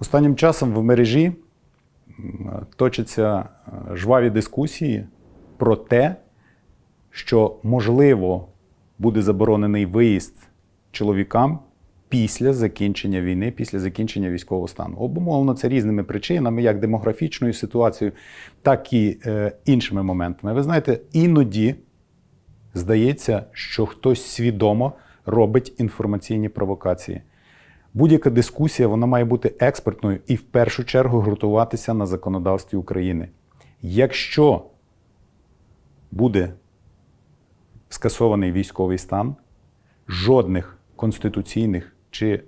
Останнім часом в мережі точаться е, жваві дискусії про те, що можливо буде заборонений виїзд чоловікам після закінчення війни, після закінчення військового стану. Обумовлено це різними причинами, як демографічною ситуацією, так і е, іншими моментами. Ви знаєте, іноді здається, що хтось свідомо робить інформаційні провокації. Будь-яка дискусія вона має бути експертною і в першу чергу ґрунтуватися на законодавстві України. Якщо буде скасований військовий стан, жодних конституційних чи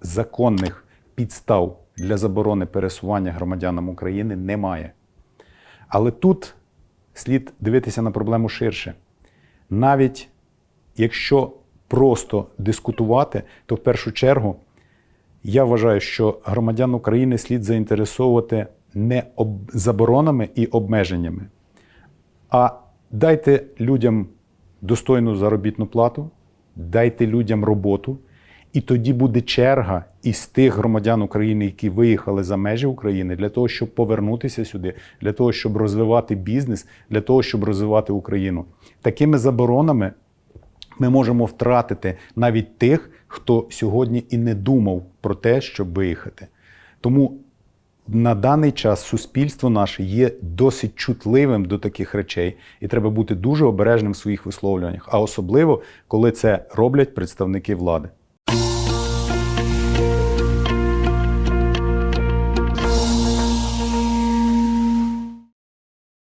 законних підстав для заборони пересування громадянам України немає. Але тут слід дивитися на проблему ширше. Навіть якщо просто дискутувати, то в першу чергу я вважаю, що громадян України слід заінтересовувати не заборонами і обмеженнями, а дайте людям достойну заробітну плату, дайте людям роботу, і тоді буде черга із тих громадян України, які виїхали за межі України, для того, щоб повернутися сюди, для того, щоб розвивати бізнес, для того, щоб розвивати Україну. Такими заборонами ми можемо втратити навіть тих, хто сьогодні і не думав про те, щоб виїхати. Тому на даний час суспільство наше є досить чутливим до таких речей, і треба бути дуже обережним в своїх висловлюваннях, а особливо коли це роблять представники влади.